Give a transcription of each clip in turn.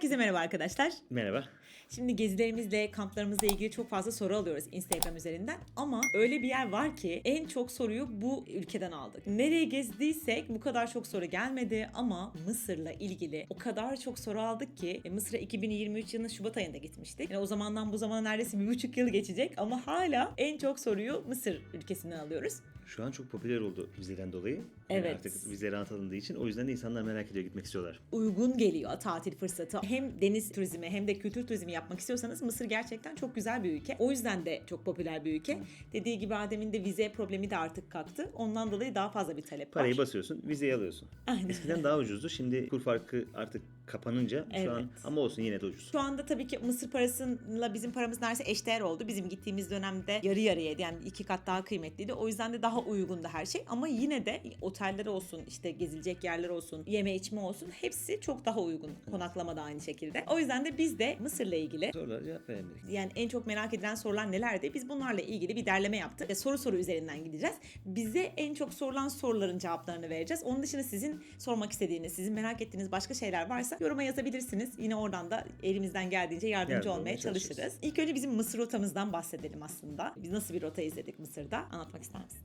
Herkese merhaba arkadaşlar. Merhaba. Şimdi gezilerimizle, kamplarımızla ilgili çok fazla soru alıyoruz Instagram üzerinden. Ama öyle bir yer var ki en çok soruyu bu ülkeden aldık. Nereye gezdiysek bu kadar çok soru gelmedi ama Mısır'la ilgili o kadar çok soru aldık ki e, Mısır'a 2023 yılının Şubat ayında gitmiştik. Yani o zamandan bu zamana neredeyse bir buçuk yıl geçecek ama hala en çok soruyu Mısır ülkesinden alıyoruz. Şu an çok popüler oldu vizeden dolayı. Yani Evet. artık vize rahat alındığı için. O yüzden de insanlar merak ediyor gitmek istiyorlar. uygun geliyor tatil fırsatı. Hem deniz turizmi hem de kültür turizmi yapmak istiyorsanız Mısır gerçekten çok güzel bir ülke. O yüzden de çok popüler bir ülke. Dediği gibi Adem'in de vize problemi de artık kalktı. Ondan dolayı daha fazla bir talep Parayı var. basıyorsun, vizeyi alıyorsun. Aynen. Eskiden daha ucuzdu. Şimdi kur farkı artık kapanınca Evet. şu an ama olsun yine de ucuz. Şu anda tabii ki Mısır parasıyla bizim paramız neredeyse eşdeğer oldu. Bizim gittiğimiz dönemde yarı yarıyaydı. Yani iki kat daha kıymetliydi. O yüzden de daha uygundu her şey. Ama yine de oteller olsun, işte gezilecek yerler olsun, yeme içme olsun hepsi çok daha uygun. Konaklama da aynı şekilde. O yüzden de biz de Mısır'la ilgili Sorulara cevap veremedik. yani en çok merak edilen sorular nelerdi? Biz bunlarla ilgili bir derleme yaptık. Ve soru soru üzerinden gideceğiz. Bize en çok sorulan soruların cevaplarını vereceğiz. Onun dışında sizin sormak istediğiniz, sizin merak ettiğiniz başka şeyler varsa yoruma yazabilirsiniz. Yine oradan da elimizden geldiğince yardımcı olmaya olmaya çalışırız. çalışırız. İlk önce bizim Mısır rotamızdan bahsedelim aslında. Biz nasıl bir rota izledik Mısır'da? Anlatmak ister misin?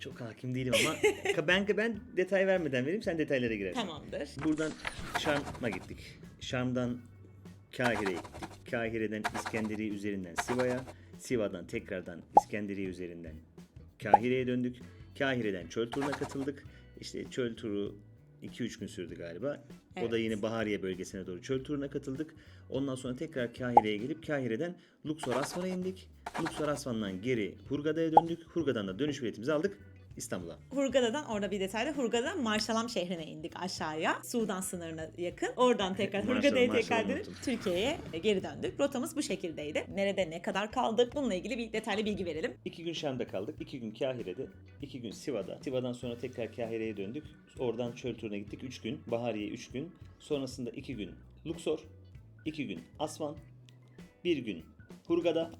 Çok hakim değilim ama ben ben detay vermeden vereyim sen detaylara girersin. Tamamdır. Buradan Şarm'a gittik. Şarm'dan Kahire'ye gittik. Kahire'den İskenderiye üzerinden Siva'ya. Siva'dan tekrardan İskenderiye üzerinden Kahire'ye döndük. Kahire'den çöl turuna katıldık. İşte çöl turu 2-3 gün sürdü galiba. O da Evet. yine Bahariye bölgesine doğru çöl turuna katıldık. Ondan sonra tekrar Kahire'ye gelip Kahire'den Luxor Asvan'a indik. Luxor Asvan'dan geri Hurgada'ya döndük. Hurgada'dan da dönüş biletimizi aldık İstanbul'a. Hurgada'dan orada bir detayda Hurgada'dan Marşalam şehrine indik aşağıya. Sudan sınırına yakın. Oradan tekrar Hurgada'ya tekrar dönüp. Türkiye'ye geri döndük. Rotamız bu şekildeydi. Nerede ne kadar kaldık bununla ilgili bir detaylı bilgi verelim. İki gün Şam'da kaldık. iki gün Kahire'de. iki gün Siva'da. Siva'dan sonra tekrar Kahire'ye döndük. Oradan çöl turuna gittik. Üç gün. Bahariye üç gün. Sonrasında iki gün Luxor. iki gün Asvan. Bir gün Hurgada.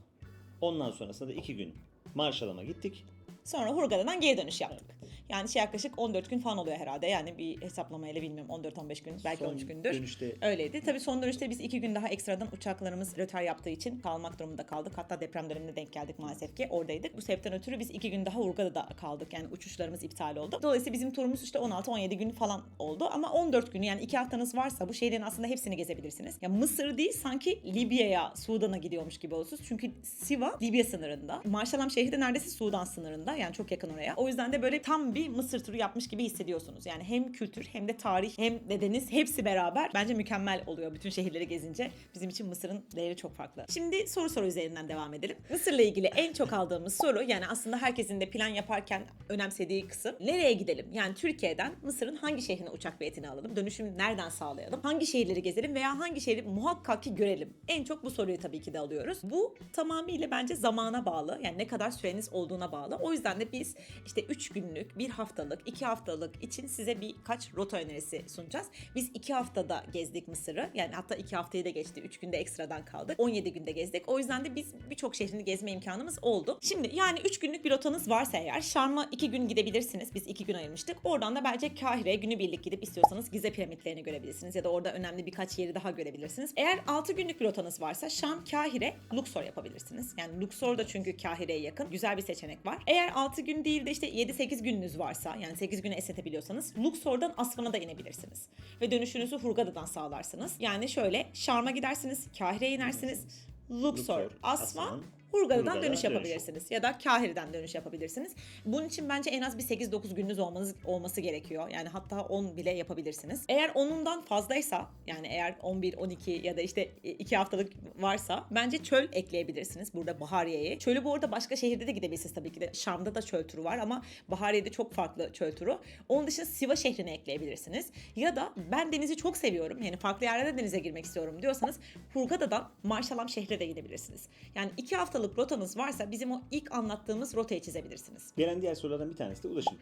Ondan sonrasında da iki gün Marşalam'a gittik. Sonra Hurgada'dan geri dönüş yaptık. Yani şey yaklaşık 14 gün falan oluyor herhalde. Yani bir hesaplamayla bilmiyorum 14-15 gün belki Son 13 gündür. Dönüşte Öyleydi. Tabii son dönüşte biz iki gün daha ekstradan uçaklarımız rötar yaptığı için kalmak durumunda kaldık. Hatta deprem dönemine denk geldik maalesef ki oradaydık. Bu sebepten ötürü biz iki gün daha Urga'da kaldık. Yani uçuşlarımız iptal oldu. Dolayısıyla bizim turumuz işte 16-17 gün falan oldu. Ama 14 günü yani iki haftanız varsa bu şehirlerin aslında hepsini gezebilirsiniz. Ya Mısır değil sanki Libya'ya, Sudan'a gidiyormuş gibi olursunuz. Çünkü Siva Libya sınırında. Marşalam şehri de neredeyse Sudan sınırında. Yani çok yakın oraya. O yüzden de böyle tam bir Mısır turu yapmış gibi hissediyorsunuz. Yani hem kültür hem de tarih hem de deniz hepsi beraber bence mükemmel oluyor bütün şehirleri gezince. Bizim için Mısır'ın değeri çok farklı. Şimdi soru soru üzerinden devam edelim. Mısır'la ilgili en çok aldığımız soru yani aslında herkesin de plan yaparken önemsediği kısım nereye gidelim? Yani Türkiye'den Mısır'ın hangi şehrine uçak biletini alalım? Dönüşüm nereden sağlayalım? Hangi şehirleri gezelim veya hangi şehri muhakkak ki görelim? En çok bu soruyu tabii ki de alıyoruz. Bu tamamıyla bence zamana bağlı. Yani ne kadar süreniz olduğuna bağlı. O yüzden de biz işte 3 günlük, 1 haftalık, 2 haftalık için size birkaç rota önerisi sunacağız. Biz 2 haftada gezdik Mısır'ı. Yani hatta 2 haftayı da geçti. 3 günde ekstradan kaldık. 17 günde gezdik. O yüzden de biz birçok şehrini gezme imkanımız oldu. Şimdi yani 3 günlük bir rotanız varsa eğer Şarm'a 2 gün gidebilirsiniz. Biz 2 gün ayırmıştık. Oradan da bence Kahire'ye günübirlik gidip istiyorsanız Gize piramitlerini görebilirsiniz. Ya da orada önemli birkaç yeri daha görebilirsiniz. Eğer 6 günlük bir rotanız varsa Şam, Kahire, Luxor yapabilirsiniz. Yani Luxor da çünkü Kahire'ye yakın. Güzel bir seçenek var. Eğer 6 gün değil de işte 7-8 gününüz varsa yani 8 güne esnetebiliyorsanız Luxor'dan Asvan'a da inebilirsiniz. Ve dönüşünüzü Hurgada'dan sağlarsınız. Yani şöyle Şarm'a gidersiniz, Kahire'ye inersiniz. Luxor, Luxor, Hurgada'dan Hurgada dönüş dönüş. yapabilirsiniz ya da Kahire'den dönüş yapabilirsiniz. Bunun için bence en az bir 8-9 gününüz olmanız olması gerekiyor. Yani hatta 10 bile yapabilirsiniz. Eğer onundan fazlaysa yani eğer 11, 12 ya da işte 2 haftalık varsa bence çöl ekleyebilirsiniz. Burada Bahariye'yi. Çölü bu arada başka şehirde de gidebilirsiniz tabii ki de. Şam'da da çöl turu var ama Bahariye'de çok farklı çöl turu. Onun dışında Siva şehrine ekleyebilirsiniz. Ya da ben denizi çok seviyorum. Yani farklı yerlerde denize girmek istiyorum diyorsanız Hurgada'dan Marşalam şehre de gidebilirsiniz. Yani 2 haftalık rotanız varsa bizim o ilk anlattığımız rotayı çizebilirsiniz. gelen diğer sorulardan bir tanesi de ulaşım.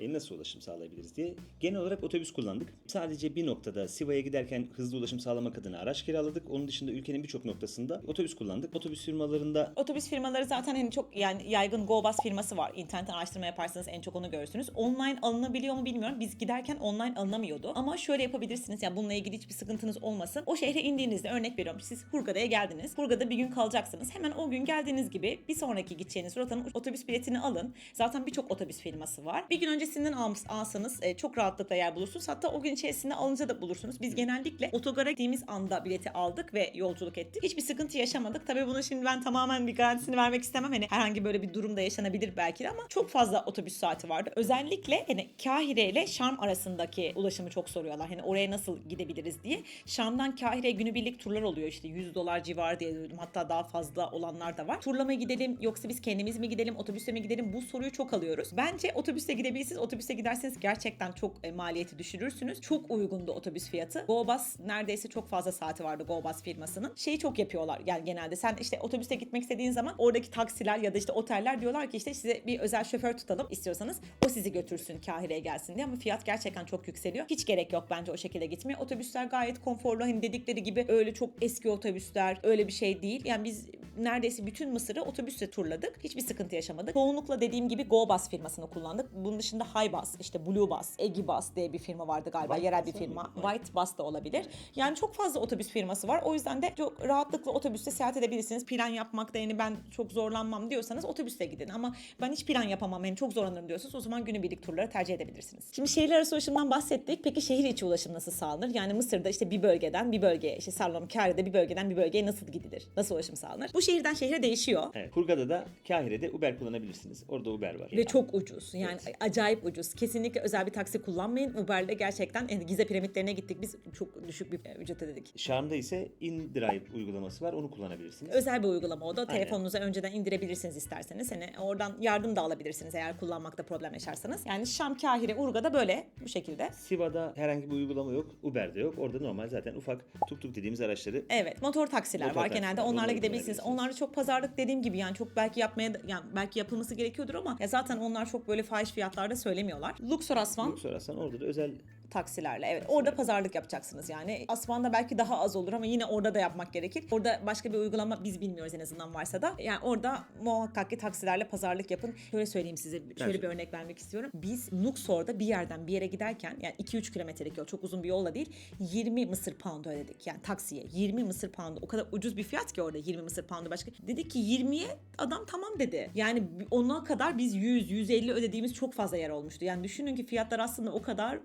E, nasıl ulaşım sağlayabiliriz diye. Genel olarak otobüs kullandık. Sadece bir noktada Siva'ya giderken hızlı ulaşım sağlamak adına araç kiraladık. Onun dışında ülkenin birçok noktasında otobüs kullandık. Otobüs firmalarında Otobüs firmaları zaten hani çok yani yaygın GoBus firması var. İnternetten araştırma yaparsanız en çok onu görürsünüz. Online alınabiliyor mu bilmiyorum. Biz giderken online alınamıyordu. Ama şöyle yapabilirsiniz. Yani bununla ilgili hiçbir sıkıntınız olmasın. O şehre indiğinizde örnek veriyorum. Siz Hurgada'ya geldiniz. Hurgada bir gün kalacaksınız. Hemen o gün geldiğiniz gibi bir sonraki gideceğiniz rotanın otobüs biletini alın. Zaten birçok otobüs firması var. Bir gün öncesinden almış, alsanız e, çok rahatlıkla yer bulursunuz. Hatta o gün içerisinde alınca da bulursunuz. Biz genellikle otogara gittiğimiz anda bileti aldık ve yolculuk ettik. Hiçbir sıkıntı yaşamadık. Tabii bunu şimdi ben tamamen bir garantisini vermek istemem. Hani herhangi böyle bir durumda yaşanabilir belki de ama çok fazla otobüs saati vardı. Özellikle hani Kahire ile Şarm arasındaki ulaşımı çok soruyorlar. Hani oraya nasıl gidebiliriz diye. Şam'dan Kahire'ye günübirlik turlar oluyor işte 100 dolar civarı diye duydum. Hatta daha fazla olanlar da var. Turla mı gidelim yoksa biz kendimiz mi gidelim otobüsle mi gidelim bu soruyu çok alıyoruz. Bence otobüste gidebilirsiniz. Otobüste giderseniz gerçekten çok e, maliyeti düşürürsünüz. Çok uygundu otobüs fiyatı. GoBus neredeyse çok fazla saati vardı GoBus firmasının. Şeyi çok yapıyorlar yani genelde sen işte otobüste gitmek istediğin zaman oradaki taksiler ya da işte oteller diyorlar ki işte size bir özel şoför tutalım istiyorsanız o sizi götürsün Kahire'ye gelsin diye ama fiyat gerçekten çok yükseliyor. Hiç gerek yok bence o şekilde gitmeye. Otobüsler gayet konforlu hani dedikleri gibi öyle çok eski otobüsler öyle bir şey değil. Yani biz neredeyse bütün Mısır'ı otobüsle turladık. Hiçbir sıkıntı yaşamadık. Çoğunlukla dediğim gibi GoBus firmasını kullandık. Bunun dışında Highbus, işte Bluebus, Egibus diye bir firma vardı galiba. White Yerel bir firma. mı? White Bus da olabilir. Yani çok fazla otobüs firması var. O yüzden de çok rahatlıkla otobüste seyahat edebilirsiniz. Plan yapmakta yani ben çok zorlanmam diyorsanız otobüste gidin. Ama ben hiç plan yapamam yani çok zorlanırım diyorsanız o zaman günübirlik turları tercih edebilirsiniz. Şimdi şehirler arası ulaşımdan bahsettik. Peki şehir içi ulaşım nasıl sağlanır? Yani Mısır'da işte bir bölgeden bir bölgeye, işte Sarlam Kari'de bir bölgeden bir bölgeye nasıl gidilir? Nasıl ulaşım sağlanır? Bu şehirden şehre değişiyor. evet, Hurgada'da Kahire'de Uber kullanabilirsiniz. Orada Uber var. Ve çok ucuz. Yani Evet. acayip ucuz. Kesinlikle özel bir taksi kullanmayın. Uber'le gerçekten yani Gize piramitlerine gittik. Biz çok düşük bir e, ücret ödedik. Şarm'da ise InDrive uygulaması var. Onu kullanabilirsiniz. Özel bir uygulama o da. Aynen. Telefonunuza önceden indirebilirsiniz isterseniz. Hani oradan yardım da alabilirsiniz eğer kullanmakta problem yaşarsanız. Yani Şam, Kahire, Urga'da böyle bu şekilde. Siva'da herhangi bir uygulama yok. Uber'de yok. Orada normal zaten ufak tuk tuk dediğimiz araçları Evet, motor taksiler Motor var taksiler, genelde. Onlarla gidebilirsiniz. Onlarda çok pazarlık dediğim gibi yani çok belki yapmaya yani belki yapılması gerekiyordur ama ya zaten onlar çok böyle fahiş fiyatlarda söylemiyorlar. Luxor Asvan yok sorarsan orada da özel taksilerle. Evet orada pazarlık yapacaksınız yani. Asman'da belki daha az olur ama yine orada da yapmak gerekir. Orada başka bir uygulama biz bilmiyoruz en azından varsa da. Yani orada muhakkak ki taksilerle pazarlık yapın. Şöyle söyleyeyim size şöyle bir Gerçekten. örnek vermek istiyorum. Biz Luxor'da bir yerden bir yere giderken yani 2-3 kilometrelik yol çok uzun bir yolla değil 20 Mısır pound ödedik yani taksiye. 20 Mısır pound o kadar ucuz bir fiyat ki orada 20 Mısır poundu başka. Dedik ki 20'ye adam tamam dedi. Yani ona kadar biz 100-150 ödediğimiz çok fazla yer olmuştu. Yani düşünün ki fiyatlar aslında o kadar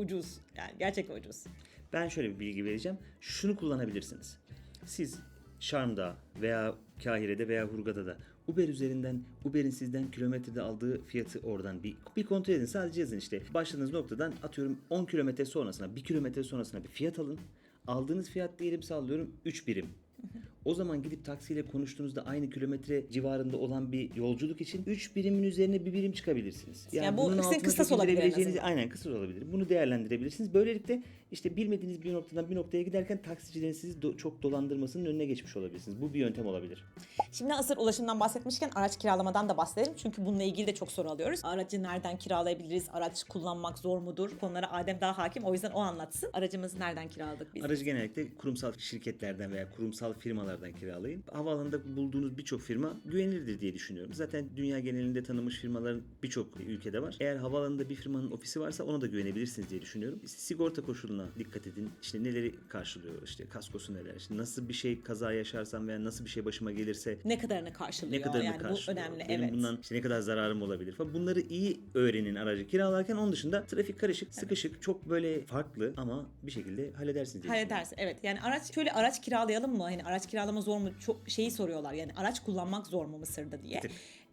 ucuz. Yani gerçekten ucuz. Ben şöyle bir bilgi vereceğim. Şunu kullanabilirsiniz. Siz Şarm'da veya Kahire'de veya Hurgada'da Uber üzerinden Uber'in sizden kilometrede aldığı fiyatı oradan bir, bir kontrol edin. Sadece yazın işte. Başladığınız noktadan atıyorum 10 kilometre sonrasına, 1 kilometre sonrasına bir fiyat alın. Aldığınız fiyat diyelim sallıyorum 3 birim. O zaman gidip taksiyle konuştuğunuzda aynı kilometre civarında olan bir yolculuk için 3 birimin üzerine bir birim çıkabilirsiniz. Yani bu bunun sizin çok olabilir. Aynen kısır olabilir. Bunu değerlendirebilirsiniz. Böylelikle işte bilmediğiniz bir noktadan bir noktaya giderken taksicilerin sizi do- çok dolandırmasının önüne geçmiş olabilirsiniz. Bu bir yöntem olabilir. Şimdi asır ulaşımdan bahsetmişken araç kiralamadan da bahsedelim. Çünkü bununla ilgili de çok soru alıyoruz. Aracı nereden kiralayabiliriz? Araç kullanmak zor mudur? Konulara Adem daha hakim. O yüzden o anlatsın. Aracımızı nereden kiraladık biz? Aracı genellikle kurumsal şirketlerden veya kurumsal firmalardan kiralayın. Havaalanında bulduğunuz birçok firma güvenilirdir diye düşünüyorum. Zaten dünya genelinde tanınmış firmaların birçok ülkede var. Eğer havaalanında bir firmanın ofisi varsa ona da güvenebilirsiniz diye düşünüyorum. Sigorta koşuluna dikkat edin. İşte neleri karşılıyor, işte kaskosu neler, işte nasıl bir şey kaza yaşarsam veya nasıl bir şey başıma gelirse Ne kadarını karşılıyor? ne kadarını yani karşılıyor? bu önemli. Benim evet. bundan işte ne kadar zararım olabilir falan. Bunları iyi öğrenin aracı kiralarken. Onun dışında trafik karışık, sıkışık, çok böyle farklı ama bir şekilde halledersiniz diye. Halledersin. Evet. Yani araç şöyle araç kiralayalım mı? Hani araç kiralama zor mu? Çok şeyi soruyorlar. Yani araç kullanmak zor mu Mısır'da diye.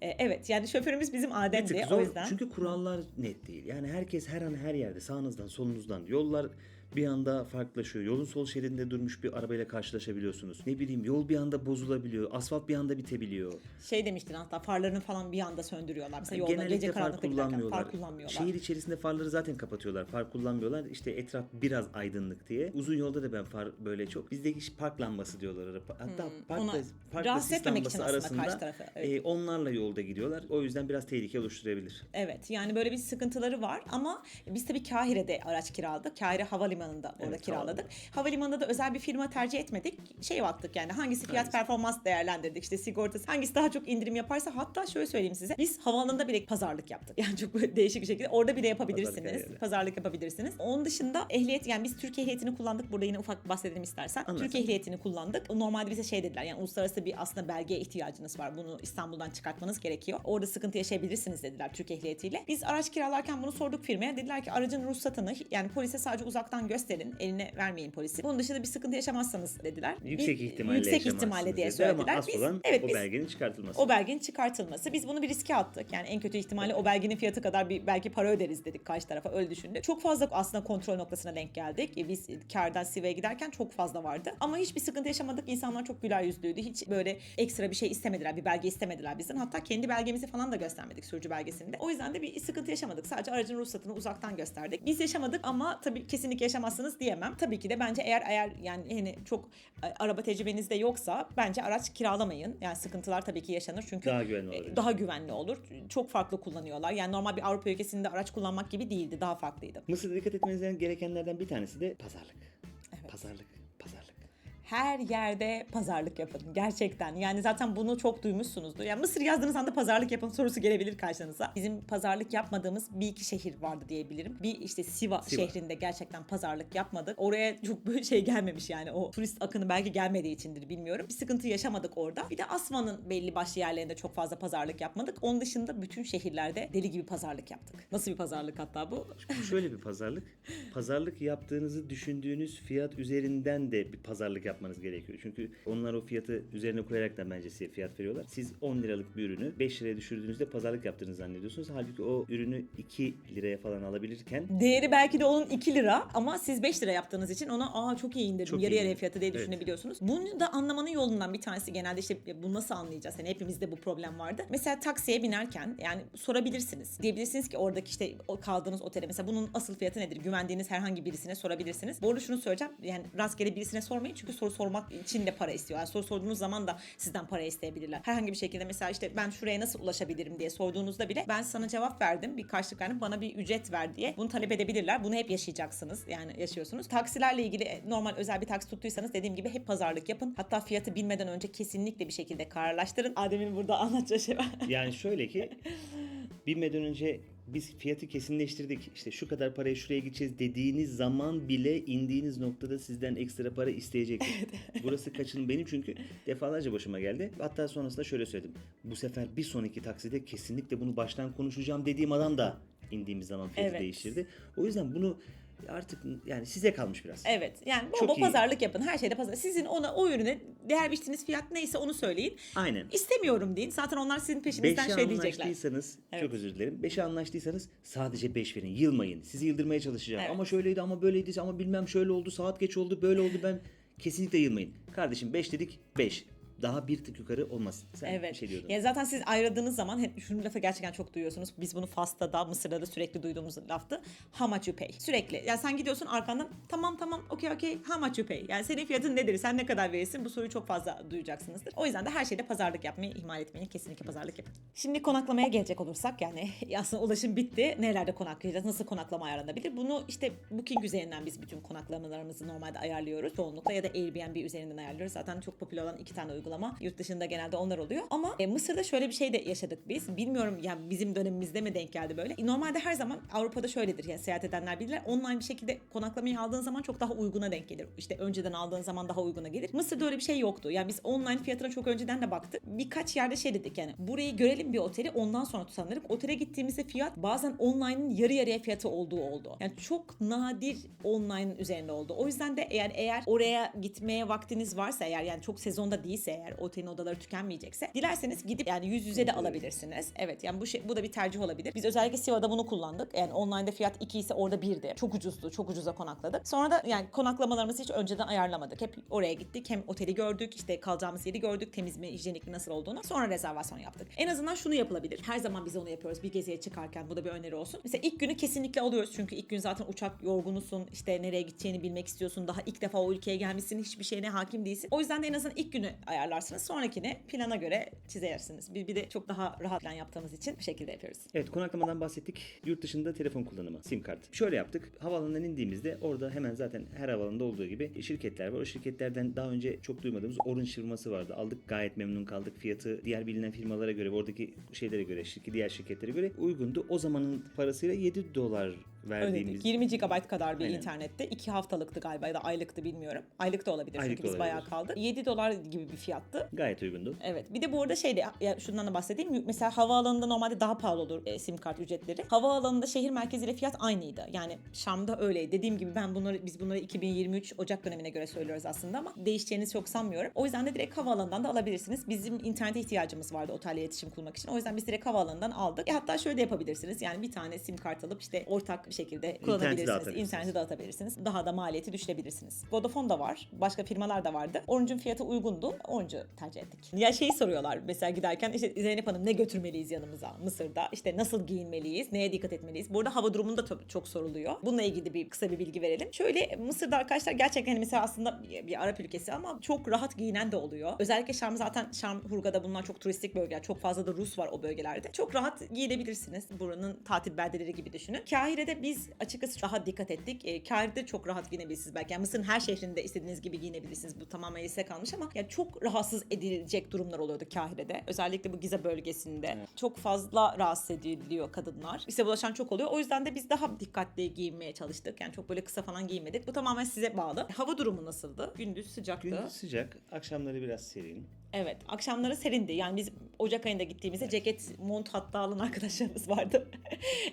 Ee, evet. Yani şoförümüz bizim Adem'di. O yüzden. çünkü kurallar net değil. Yani herkes her an her yerde sağınızdan solunuzdan yollar bir anda farklılaşıyor. Yolun sol şeridinde durmuş bir arabayla karşılaşabiliyorsunuz. Ne bileyim yol bir anda bozulabiliyor. Asfalt bir anda bitebiliyor. Şey demiştin hatta farlarını falan bir anda söndürüyorlar. Mesela yolda Genellikle gece far karanlıkta giderken kullanmıyorlar. far kullanmıyorlar. Şehir içerisinde farları zaten kapatıyorlar. Far kullanmıyorlar. İşte etraf biraz aydınlık diye. Uzun yolda da ben far böyle çok. Bizdeki iş park lambası diyorlar. araba. Hatta parkla, Hmm, Ona parkla rahatsız sis etmemek lambası için aslında arasında karşı tarafı, evet. e, onlarla yolda gidiyorlar. O yüzden biraz tehlike oluşturabilir. Evet yani böyle bir sıkıntıları var ama biz tabii Kahire'de araç kiraladık. Kahire Havalimanı'nda orada Evet, kiraladık. Havalimanında da özel bir firma tercih etmedik. Şey baktık yani hangisi fiyat Hangisi? performans değerlendirdik. İşte sigortası hangisi daha çok indirim yaparsa hatta şöyle söyleyeyim size. Biz havaalanında bile pazarlık yaptık. Yani çok değişik bir şekilde orada bile yapabilirsiniz. Pazarlık. Pazarlık yapabilirsiniz. Onun dışında ehliyet yani biz Türkiye ehliyetini kullandık. Burada yine ufak bahsedelim istersen. Anlat. Türkiye ehliyetini kullandık. Normalde bize şey dediler yani uluslararası bir aslında belgeye ihtiyacınız var. Bunu İstanbul'dan çıkartmanız gerekiyor. Orada sıkıntı yaşayabilirsiniz dediler Türk ehliyetiyle. Biz araç kiralarken bunu sorduk firmaya. Dediler ki aracın ruhsatını yani polise sadece uzaktan gösterin. Eline vermeyin polisi. Bunun dışında bir sıkıntı yaşamazsanız dediler. Yüksek ihtimalle Yüksek ihtimalle diye söylediler. Ama asıl Biz- olan evet, o biz- belgenin çıkartılması. o belgenin çıkartılması. Biz bunu bir riske attık. Yani en kötü ihtimalle o belgenin fiyatı kadar bir belki para öderiz dedik karşı tarafa. Öyle düşündük. Çok fazla aslında kontrol noktasına denk geldik. E, Biz Kar'dan Siva'ya giderken çok fazla vardı. Ama hiçbir sıkıntı yaşamadık. İnsanlar çok güler yüzlüydü. Hiç böyle ekstra bir şey istemediler. Bir belge istemediler bizden. Hatta kendi belgemizi falan da göstermedik sürücü belgesinde. O yüzden de bir sıkıntı yaşamadık. Sadece aracın ruhsatını uzaktan gösterdik. Biz yaşamadık ama tabii kesinlikle yaşamazsınız diyemem. Tabii ki de bence eğer eğer yani hani çok e, araba tecrübeniz de yoksa bence araç kiralamayın. Yani sıkıntılar tabii ki yaşanır çünkü Daha güvenli e, olabilir. daha güvenli olur. Çok farklı kullanıyorlar. Yani normal bir Avrupa ülkesinde araç kullanmak gibi değildi. Daha farklıydı. Mısır'da dikkat etmeniz gerekenlerden bir tanesi de pazarlık. Evet. Pazarlık. Her yerde pazarlık yapın gerçekten. Yani zaten bunu çok duymuşsunuzdur. Yani Mısır yazdığınız anda pazarlık yapın sorusu gelebilir karşınıza. Bizim pazarlık yapmadığımız bir iki şehir vardı diyebilirim. Bir işte Siva, Siva. şehrinde gerçekten pazarlık yapmadık. Oraya çok böyle şey gelmemiş yani o turist akını belki gelmediği içindir bilmiyorum. Bir sıkıntı yaşamadık orada. Bir de Asman'ın belli başlı yerlerinde çok fazla pazarlık yapmadık. Onun dışında bütün şehirlerde deli gibi pazarlık yaptık. Nasıl bir pazarlık hatta bu? Şöyle bir pazarlık. Pazarlık yaptığınızı düşündüğünüz fiyat üzerinden de bir pazarlık yapmanız gerekiyor. Çünkü onlar o fiyatı üzerine koyarak da bence size fiyat veriyorlar. Siz 10 liralık bir ürünü 5 liraya düşürdüğünüzde pazarlık yaptığınızı zannediyorsunuz. Halbuki o ürünü 2 liraya falan alabilirken Değeri belki de onun 2 lira ama siz 5 lira yaptığınız için ona aa çok iyi indirdim Çok yarı iyi yarıya fiyatı diye Evet. düşünebiliyorsunuz. Bunu da anlamanın yolundan bir tanesi genelde işte e, bu nasıl anlayacağız? Yani hepimizde bu problem vardı. Mesela taksiye binerken yani sorabilirsiniz. Diyebilirsiniz ki oradaki işte kaldığınız otele mesela bunun asıl fiyatı nedir? Güvendiğiniz herhangi birisine sorabilirsiniz. Bu arada şunu söyleyeceğim. Yani rastgele birisine sormayın çünkü soru sormak için de para istiyor. Yani soru sorduğunuz zaman da sizden para isteyebilirler. Herhangi bir şekilde mesela işte ben şuraya nasıl ulaşabilirim diye sorduğunuzda bile ben sana cevap verdim. Bir karşılık verdim. Bana bir ücret ver diye bunu talep edebilirler. Bunu hep yaşayacaksınız. Yani yaşıyorsunuz. Taksilerle ilgili e, normal özel bir taksi tuttuysanız dediğim gibi hep pazarlık yapın. Hatta fiyatı bilmeden önce kesinlikle bir şekilde kararlaştırın. Adem'in burada anlatacağı şey var. yani şöyle ki binmeden önce biz fiyatı kesinleştirdik. İşte şu kadar paraya şuraya gideceğiz dediğiniz zaman bile indiğiniz noktada sizden ekstra para isteyecek. Burası kaçın benim çünkü defalarca başıma geldi. Hatta sonrasında şöyle söyledim. Bu sefer bir sonraki takside kesinlikle bunu baştan konuşacağım dediğim adam da indiğimiz zaman fiyatı Evet. değiştirdi. O yüzden bunu artık yani size kalmış biraz. Evet yani bol Çok bol iyi. pazarlık yapın. Her şeyde pazar. Sizin ona o ürüne değer biçtiğiniz fiyat neyse onu söyleyin. Aynen. İstemiyorum deyin. Zaten onlar sizin peşinizden Beşe şey diyecekler. anlaştıysanız, Evet. çok özür dilerim. Beşe anlaştıysanız sadece beş verin. Yılmayın. Sizi yıldırmaya çalışacağım. Evet. Ama şöyleydi ama böyleydi ama bilmem şöyle oldu, saat geç oldu, böyle oldu. Ben kesinlikle yılmayın. Kardeşim beş dedik, beş. Daha bir tık yukarı olmaz. Sen Evet. bir şey diyordun. Ya zaten siz ayrıldığınız zaman hep şunu lafı gerçekten çok duyuyorsunuz. Biz bunu Fas'ta da Mısır'da da sürekli duyduğumuz laftı. How much you pay? Sürekli. Yani sen gidiyorsun arkandan tamam tamam okey okey how much you pay? Yani senin fiyatın nedir? Sen ne kadar verirsin? Bu soruyu çok fazla duyacaksınızdır. O yüzden de her şeyde pazarlık yapmayı ihmal etmeyin. Kesinlikle pazarlık yapın. Şimdi konaklamaya gelecek olursak yani aslında ulaşım bitti. Nerelerde konaklayacağız? Nasıl konaklama ayarlanabilir? Bunu işte Booking üzerinden biz bütün konaklamalarımızı normalde ayarlıyoruz. Çoğunlukla ya da Airbnb üzerinden ayarlıyoruz. Zaten çok popüler olan iki tane uygulama. Yurt dışında genelde onlar oluyor. Ama e, Mısır'da şöyle bir şey de yaşadık biz. Bilmiyorum yani bizim dönemimizde mi denk geldi böyle. Normalde her zaman Avrupa'da şöyledir. Yani seyahat edenler bilirler. Online bir şekilde konaklamayı aldığın zaman çok daha uyguna denk gelir. İşte önceden aldığın zaman daha uyguna gelir. Mısır'da öyle bir şey yoktu. Yani biz online fiyatına çok önceden de baktık. Birkaç yerde şey dedik yani. Burayı görelim bir oteli ondan sonra dedik. Otele gittiğimizde fiyat bazen online'ın yarı yarıya fiyatı olduğu oldu. Yani çok nadir online'ın üzerinde oldu. O yüzden de eğer eğer oraya gitmeye vaktiniz varsa eğer yani çok sezonda değilse eğer otelin odaları tükenmeyecekse dilerseniz gidip yani yüz yüze de alabilirsiniz. Evet yani bu şey bu da bir tercih olabilir. Biz özellikle Siva'da bunu kullandık. Yani online'da fiyat 2 ise orada 1'di. Çok ucuzdu. Çok ucuza konakladık. Sonra da yani konaklamalarımızı hiç önceden ayarlamadık. Hep oraya gittik. Hem oteli gördük, işte kalacağımız yeri gördük. Temiz mi, hijyenik mi, nasıl olduğunu. Sonra rezervasyon yaptık. En azından şunu yapılabilir. Her zaman biz onu yapıyoruz. Bir geziye çıkarken bu da bir öneri olsun. Mesela ilk günü kesinlikle alıyoruz. Çünkü ilk gün zaten uçak yorgunusun. işte nereye gideceğini bilmek istiyorsun. Daha ilk defa o ülkeye gelmişsin. Hiçbir şeyine hakim değilsin. O yüzden de en azından ilk günü ayarlarsınız. Sonrakini plana göre çizersiniz. Bir, bir de çok daha rahat plan yaptığımız için bu şekilde yapıyoruz. Evet konaklamadan bahsettik. Yurt dışında telefon kullanımı, sim kart. Şöyle yaptık. Havaalanından indiğimizde orada hemen zaten her havaalanında olduğu gibi şirketler var. O şirketlerden daha önce çok duymadığımız Orange firması vardı. Aldık gayet memnun kaldık. Fiyatı diğer bilinen firmalara göre, oradaki şeylere göre, şirket, diğer şirketlere göre uygundu. O zamanın parasıyla 7 dolar verdiğimiz. Öyle 20 GB kadar bir Aynen. internette. 2 haftalıktı galiba ya da aylıktı bilmiyorum. Aylık da olabilir Aylık çünkü biz bayağı kaldık. 7 dolar gibi bir fiyattı. Gayet uygundu. Evet. Bir de bu arada şey de ya şundan da bahsedeyim. Mesela havaalanında normalde daha pahalı olur e, sim kart ücretleri. Havaalanında şehir merkeziyle fiyat aynıydı. Yani Şam'da öyle. Dediğim gibi ben bunları biz bunları 2023 Ocak dönemine göre söylüyoruz aslında ama değişeceğini çok sanmıyorum. O yüzden de direkt havaalanından da alabilirsiniz. Bizim internete ihtiyacımız vardı otelle iletişim kurmak için. O yüzden biz direkt havaalanından aldık. E, hatta şöyle de yapabilirsiniz. Yani bir tane sim kart alıp işte ortak şekilde kullanabilirsiniz. İnterneti dağıtabilirsiniz. Daha da maliyeti düşürebilirsiniz. Vodafone da var. Başka firmalar da vardı. Orange'un fiyatı uygundu. Orange'u tercih ettik. Ya şeyi soruyorlar mesela giderken işte Zeynep Hanım ne götürmeliyiz yanımıza Mısır'da? İşte nasıl giyinmeliyiz? Neye dikkat etmeliyiz? Bu arada hava durumunda çok, soruluyor. Bununla ilgili bir kısa bir bilgi verelim. Şöyle Mısır'da arkadaşlar gerçekten hani mesela aslında bir, bir Arap ülkesi ama çok rahat giyinen de oluyor. Özellikle Şam zaten Şam, Hurgada bunlar çok turistik bölgeler. Çok fazla da Rus var o bölgelerde. Çok rahat giyinebilirsiniz. Buranın tatil beldeleri gibi düşünün. Kahire'de biz açıkçası daha dikkat ettik. E, Kahire'de çok rahat giyinebilirsiniz belki. Yani Mısır'ın her şehrinde istediğiniz gibi giyinebilirsiniz. Bu tamamen size kalmış ama yani çok rahatsız edilecek durumlar oluyordu Kahire'de. Özellikle bu Gize bölgesinde. Çok fazla rahatsız ediliyor kadınlar. İşte bulaşan çok oluyor. O yüzden de biz daha dikkatli giyinmeye çalıştık. Yani çok böyle kısa falan giymedik. Bu tamamen size bağlı. Hava durumu nasıldı? Gündüz sıcaktı. Gündüz sıcak, akşamları biraz serin. Evet. Akşamları serindi. Yani biz Ocak ayında gittiğimizde ceket, mont hatta alan arkadaşlarımız vardı.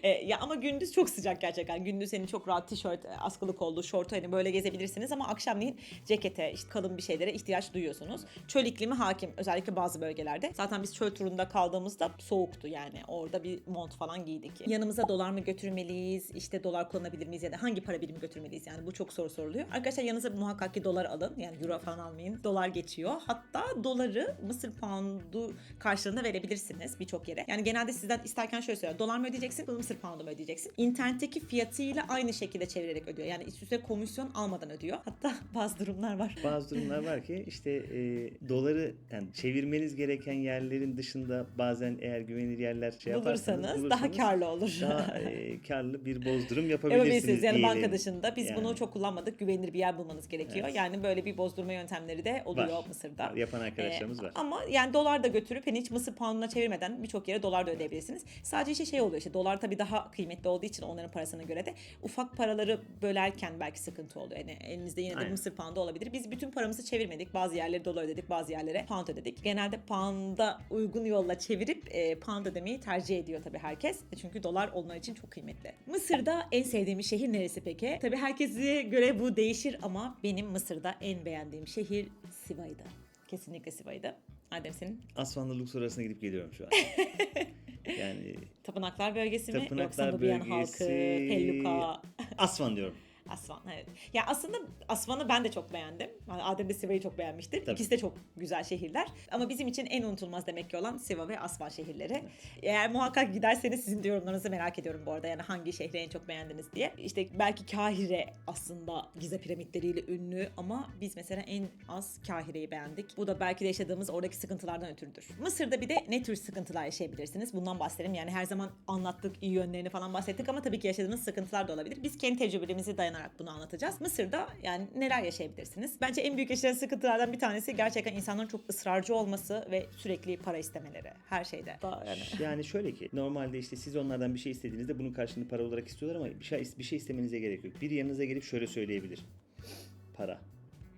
E, ya ama gündüz çok sıcak gerçekten. Gündüz senin çok rahat tişört, e, askılı kollu, şort hani böyle gezebilirsiniz ama akşamleyin cekete, işte kalın bir şeylere ihtiyaç duyuyorsunuz. Çöl iklimi hakim özellikle bazı bölgelerde. Zaten biz çöl turunda kaldığımızda soğuktu yani. Orada bir mont falan giydik. Yanımıza dolar mı götürmeliyiz? İşte dolar kullanabilir miyiz ya da hangi para birimi götürmeliyiz? Yani bu çok soru soruluyor. Arkadaşlar yanınıza muhakkak ki dolar alın. Yani euro falan almayın. Dolar geçiyor. Hatta doları Mısır poundu karşılığında verebilirsiniz birçok yere. Yani genelde sizden isterken şöyle söylüyor. Dolar mı ödeyeceksin, Mısır poundu mu ödeyeceksin? İnternetteki fiyatıyla aynı şekilde çevirerek ödüyor. Yani üst üste komisyon almadan ödüyor. Hatta bazı durumlar var. Bazı durumlar var ki işte e, doları yani çevirmeniz gereken yerlerin dışında bazen eğer güvenilir yerler şey yaparsanız Bulursanız daha bulursanız karlı olur. daha e, karlı bir bozdurum yapabilirsiniz. Yapabilirsiniz yani diyelim. banka dışında. Biz Yani. bunu çok kullanmadık. Güvenilir bir yer bulmanız gerekiyor. Evet. Yani böyle bir bozdurma yöntemleri de oluyor Var. Mısır'da. Var, Yapan arkadaşlarımız Ee, var. Ama yani dolar da götürüp hani hiç Mısır pounduna çevirmeden birçok yere dolar da ödeyebilirsiniz. Sadece işte şey oluyor işte dolar tabii daha kıymetli olduğu için onların parasına göre de ufak paraları bölerken belki sıkıntı oluyor. Yani elinizde yine de Aynen. Mısır poundu olabilir. Biz bütün paramızı çevirmedik. Bazı yerlere dolar ödedik, bazı yerlere pound ödedik. Genelde pound'a uygun yolla çevirip e, pound ödemeyi tercih ediyor tabii herkes. Çünkü dolar onlar için çok kıymetli. Mısır'da en sevdiğimiz şehir neresi peki? Tabii herkese göre bu değişir ama benim Mısır'da en beğendiğim şehir Siva'ydı. Kesinlikle Siva'ydı. Adem senin? Asvan'la Luxor arasında gidip geliyorum şu an. yani Tapınaklar bölgesi mi? Tapınaklar Yoksa Nubiyan halkı, bölgesi. Pelluka, Asvan diyorum. Asvan evet. Ya aslında Asvan'ı ben de çok beğendim. Yani Adem de Siva'yı çok beğenmiştir. Tabii. İkisi de çok güzel şehirler. Ama bizim için en unutulmaz demek ki olan Siva ve Asvan şehirleri. Eğer muhakkak giderseniz sizin de yorumlarınızı merak ediyorum bu arada. Yani hangi şehri en çok beğendiniz diye. İşte belki Kahire aslında Gize piramitleriyle ünlü ama biz mesela en az Kahire'yi beğendik. Bu da belki de yaşadığımız oradaki sıkıntılardan ötürüdür. Mısır'da bir de ne tür sıkıntılar yaşayabilirsiniz? Bundan bahsedelim. Yani her zaman anlattık, iyi yönlerini falan bahsettik ama tabii ki yaşadığınız sıkıntılar da olabilir. Biz kendi tecrübelerimize dayanarak bunu anlatacağız. Mısır'da yani neler yaşayabilirsiniz? Bence en büyük yaşanan sıkıntılardan bir tanesi gerçekten insanların çok ısrarcı olması ve sürekli para istemeleri her şeyde. Yani. Yani şöyle ki normalde işte siz onlardan bir şey istediğinizde bunun karşılığını para olarak istiyorlar ama bir şey, bir şey istemenize gerek yok. Biri yanınıza gelip şöyle söyleyebilir. Para.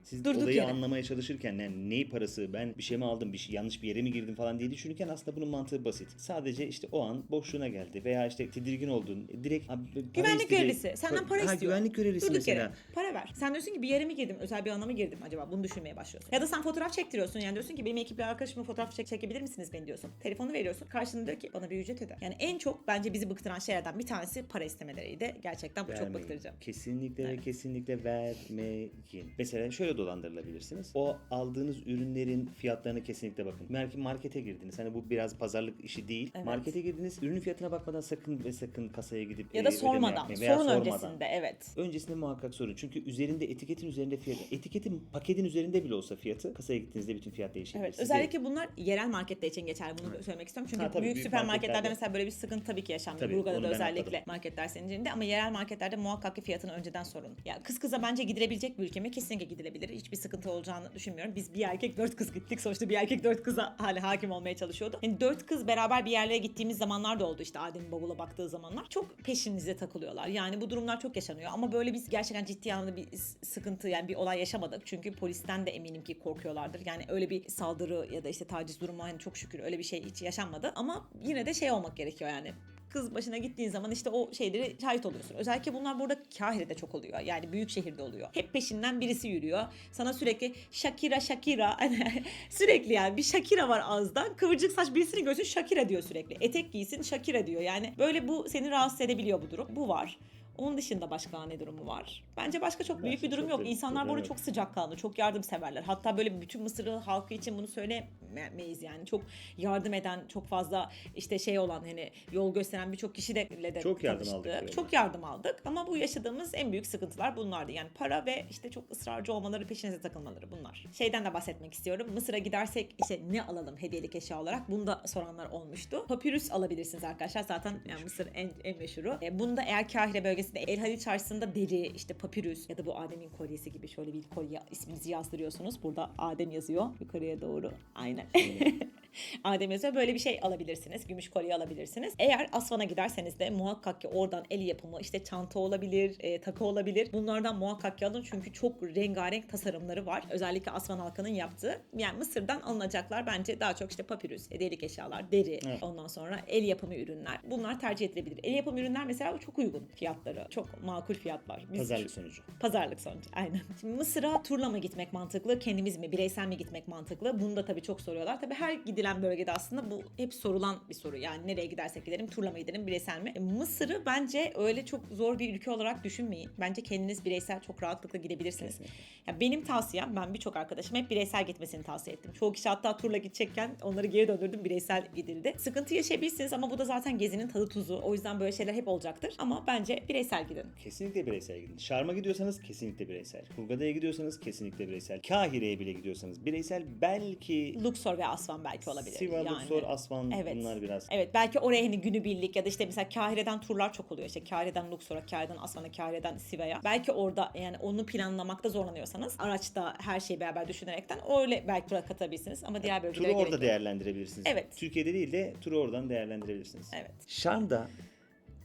Siz Durduk olayı yere. anlamaya çalışırken yani neyi parası, ben bir şey mi aldım, bir şey, yanlış bir yere mi girdim falan diye düşünürken aslında bunun mantığı basit. Sadece işte o an boşluğuna geldi veya işte tedirgin oldun. E, Direkt abi, para Güvenlik görevlisi. Senden para ha, istiyor. güvenlik görevlisi Durduk mesela. yere para ver. Sen diyorsun ki bir yere mi girdim, özel bir alana mı girdim acaba? Bunu düşünmeye başlıyorsun. Ya da sen fotoğraf çektiriyorsun. Yani diyorsun ki benim ekip bir arkadaşımla fotoğraf çek çekebilir misiniz beni diyorsun. Telefonu veriyorsun. Karşında diyor ki bana bir ücret öde. Yani en çok bence bizi bıktıran şeylerden bir tanesi para istemeleriydi. Gerçekten bu çok Vermeyin. bıktırıcı. Kesinlikle ve kesinlikle vermeyin. Mesela şöyle dolandırılabilirsiniz. O aldığınız ürünlerin fiyatlarına kesinlikle bakın. Belki markete girdiniz. Hani bu biraz pazarlık işi değil. Evet. Markete girdiniz. Ürünün fiyatına bakmadan sakın ve sakın kasaya gidip Ya e, da ödeme sormadan. Sorun sormadan. öncesinde evet. Öncesinde muhakkak sorun. Çünkü üzerinde etiketin üzerinde fiyatı. Etiketin paketin üzerinde bile olsa fiyatı kasaya gittiğinizde bütün fiyat değişebilir. Evet, Size- özellikle bunlar yerel marketler için geçerli. Bunu söylemek istiyorum. Çünkü Ha, büyük, büyük süpermarketlerde marketlerde. mesela böyle bir sıkıntı tabii ki yaşanmıyor. Tabii, Burga'da özellikle atladım. marketler zincirinde ama yerel marketlerde muhakkak ki fiyatını önceden sorun. Ya kız kıza bence gidilebilecek bir ülke mi? Kesinlikle gidilebilir. Hiçbir sıkıntı olacağını düşünmüyorum. Biz bir erkek dört kız gittik. Sonuçta bir erkek dört kıza hala hakim olmaya çalışıyordu. Yani dört kız beraber bir yerlere gittiğimiz zamanlar da oldu işte Adem'in bavula baktığı zamanlar. Çok peşinize takılıyorlar. Yani bu durumlar çok yaşanıyor. Ama böyle biz gerçekten ciddi anlamda bir sıkıntı yani bir olay yaşamadık. Çünkü polisten de eminim ki korkuyorlardır. Yani öyle bir saldırı ya da işte taciz durumu hani çok şükür öyle bir şey hiç yaşanmadı. Ama yine de şey olmak gerekiyor yani kız başına gittiğin zaman işte o şeyleri şahit oluyorsun. Özellikle bunlar burada Kahire'de çok oluyor. Yani büyük şehirde oluyor. Hep peşinden birisi yürüyor. Sana sürekli Shakira Shakira sürekli yani bir Shakira var ağızdan. Kıvırcık saç birisini görsün Shakira diyor sürekli. Etek giysin Shakira diyor. Yani böyle bu seni rahatsız edebiliyor bu durum. Bu var. Onun dışında başka ne durumu var? Bence başka çok büyük bir Başka durum yok. İnsanlar burada evet. çok sıcakkanlı, çok yardımseverler. Hatta böyle bütün Mısır halkı için bunu söylemeyiz yani. Çok yardım eden, çok fazla işte şey olan hani yol gösteren birçok kişiyle de Çok yardım tanıştık. aldık. Çok yardım aldık ama bu yaşadığımız en büyük sıkıntılar bunlardı. Yani para ve işte çok ısrarcı olmaları, peşinize takılmaları bunlar. Şeyden de bahsetmek istiyorum. Mısır'a gidersek işte ne alalım hediyelik eşya olarak? Bunu da soranlar olmuştu. Papyrus alabilirsiniz arkadaşlar. Zaten yani Mısır en, en meşhuru. E, bunu da eğer Kahire bölgesinde El Halil çarşısında deri, işte papyrus ya da bu Adem'in kolyesi gibi şöyle bir kolye isminizi yazdırıyorsunuz. Burada Adem yazıyor yukarıya doğru. Aynen. Adem yazıyor. Böyle bir şey alabilirsiniz. Gümüş kolye alabilirsiniz. Eğer Asvan'a giderseniz de muhakkak ki oradan el yapımı işte çanta olabilir, e, takı olabilir. Bunlardan muhakkak ki alın çünkü çok rengarenk tasarımları var. Özellikle Asvan halkının yaptığı. Yani Mısır'dan alınacaklar bence daha çok işte papyrus, hediyelik eşyalar, deri, Evet. ondan sonra el yapımı ürünler. Bunlar tercih edilebilir. El yapımı ürünler mesela çok uygun fiyatları. Çok makul fiyatlar. Biz Pazarlık sonucu. Pazarlık sonucu aynen. Şimdi Mısır'a turla mı gitmek mantıklı, kendimiz mi, bireysel mi gitmek mantıklı? Bunu da tabii çok soruyorlar. Tabii her gidilen bölgede aslında bu hep sorulan bir soru. Yani nereye gidersek gidelim, turla mı gidelim, bireysel mi? E, Mısır'ı bence öyle çok zor bir ülke olarak düşünmeyin. Bence kendiniz bireysel çok rahatlıkla gidebilirsiniz. Kesinlikle. Ya benim tavsiyem, ben birçok arkadaşım hep bireysel gitmesini tavsiye ettim. Çoğu kişi hatta turla gidecekken onları geri döndürdüm, bireysel gidildi. Sıkıntı yaşayabilirsiniz ama bu da zaten gezinin tadı tuzu. O yüzden böyle şeyler hep olacaktır. Ama bence bireysel gidin. Kesinlikle bireysel gidin. Şarm'a gidiyorsanız kesinlikle bireysel. Hurgada'ya gidiyorsanız kesinlikle bireysel. Kahire'ye bile gidiyorsanız bireysel. Belki Luxor ve Asvan belki olabilir. Siva, yani. Luxor, Asvan Evet. bunlar biraz. Evet belki oraya hani günübirlik ya da işte mesela Kahire'den turlar çok oluyor. İşte Kahire'den Luxor'a, Kahire'den Asvan'a, Kahire'den Siva'ya. Belki orada yani onu planlamakta zorlanıyorsanız araçta her şeyi beraber düşünerekten öyle belki tura katabilirsiniz ama diğer bölgelere Turu orada değerlendirebilirsiniz. Evet. Türkiye'de değil de turu oradan değerlendirebilirsiniz. Evet. Şarm'da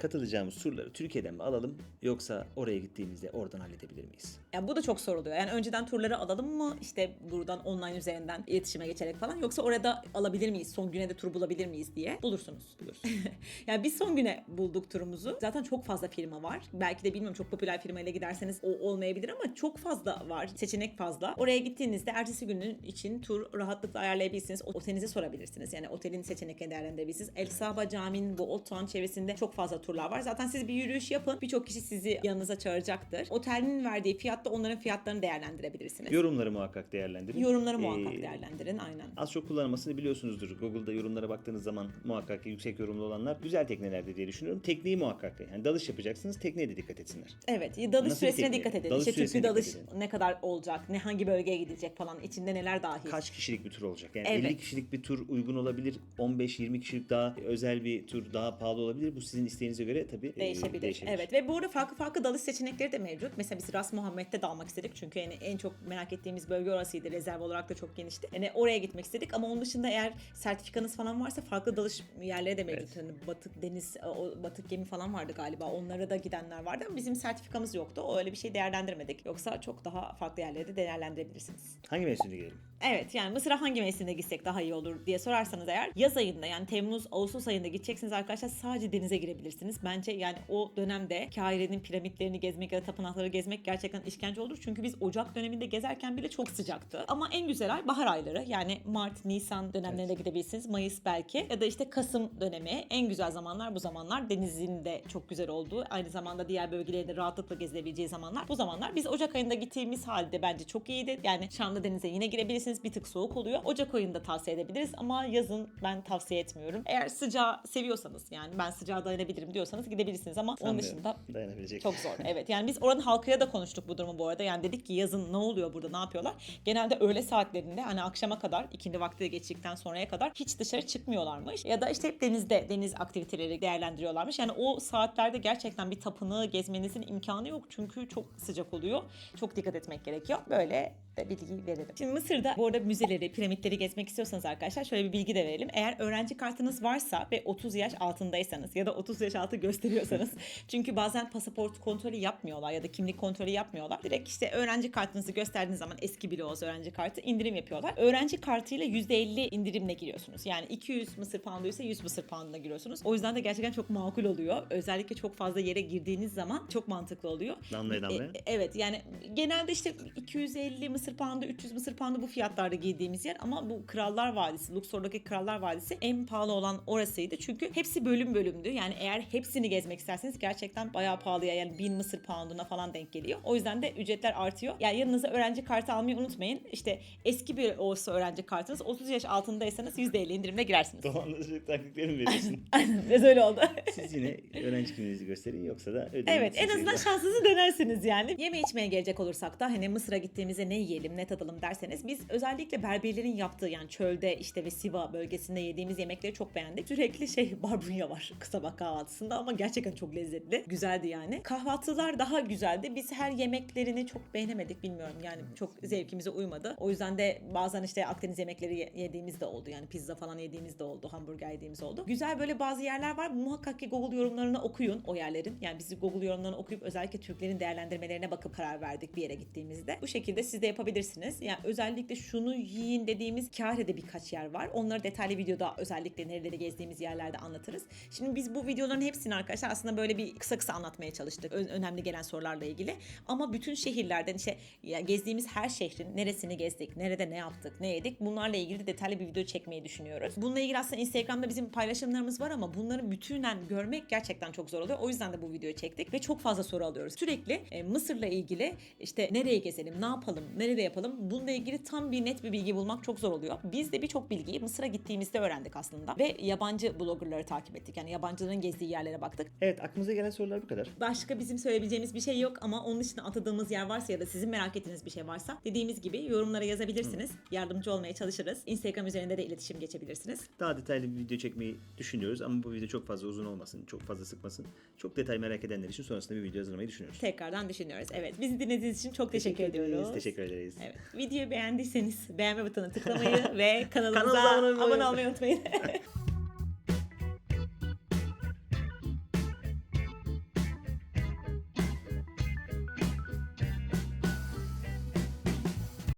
katılacağımız turları Türkiye'den mi alalım yoksa oraya gittiğimizde oradan halledebilir miyiz? Yani bu da çok soruluyor. Yani önceden turları alalım mı? İşte buradan online üzerinden iletişime geçerek falan. Yoksa orada alabilir miyiz? Son güne de tur bulabilir miyiz diye bulursunuz. Bulursunuz. yani biz son güne bulduk turumuzu. Zaten çok fazla firma var. Belki de bilmiyorum çok popüler firmayla giderseniz o olmayabilir ama çok fazla var. Seçenek fazla. Oraya gittiğinizde ertesi günün için tur rahatlıkla ayarlayabilirsiniz. Otelinize sorabilirsiniz. Yani otelin seçeneklerini değerlendirebilirsiniz. El Saba Camii'nin bu Old Town çevresinde çok fazla turlar var. Zaten siz bir yürüyüş yapın. Birçok kişi sizi yanınıza çağıracaktır. Otelin verdiği fiyatta onların fiyatlarını değerlendirebilirsiniz. Yorumları muhakkak değerlendirin. Yorumları muhakkak Ee, değerlendirin. Aynen. Az çok kullanılmasını biliyorsunuzdur. Google'da yorumlara baktığınız zaman muhakkak yüksek yorumlu olanlar güzel teknelerdi diye düşünüyorum. Tekneyi muhakkak yani dalış yapacaksınız tekneye de dikkat etsinler. Evet, dalış Nasıl süresine dikkat edin. Dalış işte tüplü dalış dikkat ne kadar olacak, ne hangi bölgeye gidilecek falan, içinde neler dahil. Kaç kişilik bir tur olacak? Yani Evet. 50 kişilik bir tur uygun olabilir. 15-20 kişilik daha özel bir tur daha pahalı olabilir. Bu sizin isteğinize göre tabii e, Değişebilir. değişebilir. Evet ve bu arada farklı farklı dalış seçenekleri de mevcut. Mesela biz Ras Muhammed Piramid'de de almak istedik. Çünkü yani en çok merak ettiğimiz bölge orasıydı. Rezerv olarak da çok genişti. Yani oraya gitmek istedik ama onun dışında eğer sertifikanız falan varsa farklı dalış yerleri de mevcut. Evet. Hani batık deniz, o batık gemi falan vardı galiba. Onlara da gidenler vardı ama bizim sertifikamız yoktu. O öyle bir şey değerlendirmedik. Yoksa çok daha farklı yerleri de değerlendirebilirsiniz. Hangi mevsimde gidelim? Evet yani Mısır'a hangi mevsimde gitsek daha iyi olur diye sorarsanız eğer yaz ayında yani Temmuz Ağustos ayında gideceksiniz arkadaşlar sadece denize girebilirsiniz. Bence yani o dönemde Kahire'nin piramitlerini gezmek ya da tapınakları gezmek gerçekten işkence olur. Çünkü biz Ocak döneminde gezerken bile çok sıcaktı. Ama en güzel ay bahar ayları yani Mart, Nisan dönemlerine gidebilirsiniz. Mayıs belki ya da işte Kasım dönemi en güzel zamanlar bu zamanlar. Denizin de çok güzel olduğu aynı zamanda diğer bölgeleri de rahatlıkla gezilebileceği zamanlar. Bu zamanlar biz Ocak ayında gittiğimiz halde bence çok iyiydi. Yani Şam'da denize yine girebilirsiniz. Bir tık soğuk oluyor. Ocak ayında tavsiye edebiliriz ama yazın ben tavsiye etmiyorum. Eğer sıcağı seviyorsanız yani ben sıcağa dayanabilirim diyorsanız gidebilirsiniz ama onun Sanmıyorum. dışında Dayanabilecek. çok zor. Evet yani biz oranın halkıyla da konuştuk bu durumu bu arada. Yani dedik ki yazın ne oluyor burada ne yapıyorlar? Genelde öğle saatlerinde hani akşama kadar ikindi vakti geçtikten sonraya kadar hiç dışarı çıkmıyorlarmış. Ya da işte hep denizde deniz aktiviteleri değerlendiriyorlarmış. Yani o saatlerde gerçekten bir tapınağı gezmenizin imkanı yok. Çünkü çok sıcak oluyor. Çok dikkat etmek gerekiyor. Böyle de bilgi verelim. Şimdi Mısır'da bu arada müzeleri, piramitleri gezmek istiyorsanız arkadaşlar şöyle bir bilgi de verelim. Eğer öğrenci kartınız varsa ve 30 yaş altındaysanız ya da 30 yaş altı gösteriyorsanız çünkü bazen pasaport kontrolü yapmıyorlar ya da kimlik kontrolü yapmıyorlar. Direkt işte öğrenci kartınızı gösterdiğiniz zaman eski bile olsa öğrenci kartı indirim yapıyorlar. Öğrenci kartıyla %50 indirimle giriyorsunuz. Yani 200 Mısır poundu ise 100 Mısır pounduna giriyorsunuz. O yüzden de gerçekten çok makul oluyor. Özellikle çok fazla yere girdiğiniz zaman çok mantıklı oluyor. Damlaya damlaya. E, evet yani genelde işte 250 Mısır poundu, 300 Mısır poundu bu fiyatlarda giydiğimiz yer ama bu Krallar Vadisi, Luxor'daki Krallar Vadisi en pahalı olan orasıydı. Çünkü hepsi bölüm bölümdü. Yani eğer hepsini gezmek isterseniz gerçekten bayağı pahalıya yani 1000 Mısır pounduna falan denk geliyor. O yüzden de ücretler artıyor. Yani yanınıza öğrenci kartı almayı unutmayın. İşte eski bir olsa öğrenci kartınız 30 yaş altındaysanız %50 indirimle girersiniz. Dolandırıcılık taktikleri mi veriyorsun? Biraz öyle oldu. Siz yine öğrenci kimliğinizi gösterin yoksa da ödeyin. Evet en azından şansınızı denersiniz yani. Yeme içmeye gelecek olursak da hani Mısır'a gittiğimizde ne yiyelim ne tadalım derseniz biz özellikle Berberlerin yaptığı yani çölde işte ve Siva bölgesinde yediğimiz yemekleri çok beğendik. Sürekli şey barbunya var sabah kahvaltısında ama gerçekten çok lezzetli. Güzeldi yani. Kahvaltılar daha güzeldi. Biz her yemeklerini çok beğenemedik bilmiyorum yani çok zevkimize uymadı. O yüzden de bazen işte Akdeniz yemekleri ye- yediğimiz de oldu yani pizza falan yediğimiz de oldu, hamburger yediğimiz oldu. Güzel böyle bazı yerler var. Muhakkak ki Google yorumlarını okuyun o yerlerin. Yani biz Google yorumlarını okuyup özellikle Türklerin değerlendirmelerine bakıp karar verdik bir yere gittiğimizde. Bu şekilde siz de yapabilirsiniz. Yani özellikle şunu yiyin dediğimiz Kahire'de birkaç yer var. Onları detaylı videoda özellikle nereleri gezdiğimiz yerlerde anlatırız. Şimdi biz bu videoların hepsini arkadaşlar aslında böyle bir kısa kısa anlatmaya çalıştık. Ö- önemli gelen sorularla ilgili. Ama bütün şehirlerden işte gezdiğimiz her şehrin neresini gezdik, nerede ne yaptık, ne yedik bunlarla ilgili de detaylı bir video çekmeyi düşünüyoruz. Bununla ilgili aslında Instagram'da bizim paylaşımlarımız var ama bunları bütünen görmek gerçekten çok zor oluyor. O yüzden de bu videoyu çektik ve çok fazla soru alıyoruz. Sürekli e, Mısır'la ilgili işte nereye gezelim, ne yapalım, nerede yapalım bununla ilgili tam bir net bir bilgi bulmak çok zor oluyor. Biz de birçok bilgiyi Mısır'a gittiğimizde öğrendik aslında ve yabancı bloggerları takip ettik. Yani yabancıların gezdiği yerlere baktık. Evet aklımıza gelen sorular bu kadar. Başka bizim söyleyebileceğimiz bir şey yok ama onun dışında atadığımız yer varsa ya da sizin merak ettiğiniz bir şey varsa dediğimiz gibi yorumlara yazabilirsiniz. Yardımcı olmaya çalışırız. Instagram üzerinde de iletişim geçebilirsiniz. Daha detaylı bir video çekmeyi düşünüyoruz ama bu video çok fazla uzun olmasın, çok fazla sıkmasın. Çok detay merak edenler için sonrasında bir video hazırlamayı düşünüyoruz. Tekrardan düşünüyoruz. Evet. Bizi dinlediğiniz için çok teşekkür, ediyoruz. Teşekkür ederiz. Evet. Videoyu beğendiyseniz beğenme butonuna tıklamayı ve kanalımıza Kanalımıza abone olmayı unutmayın.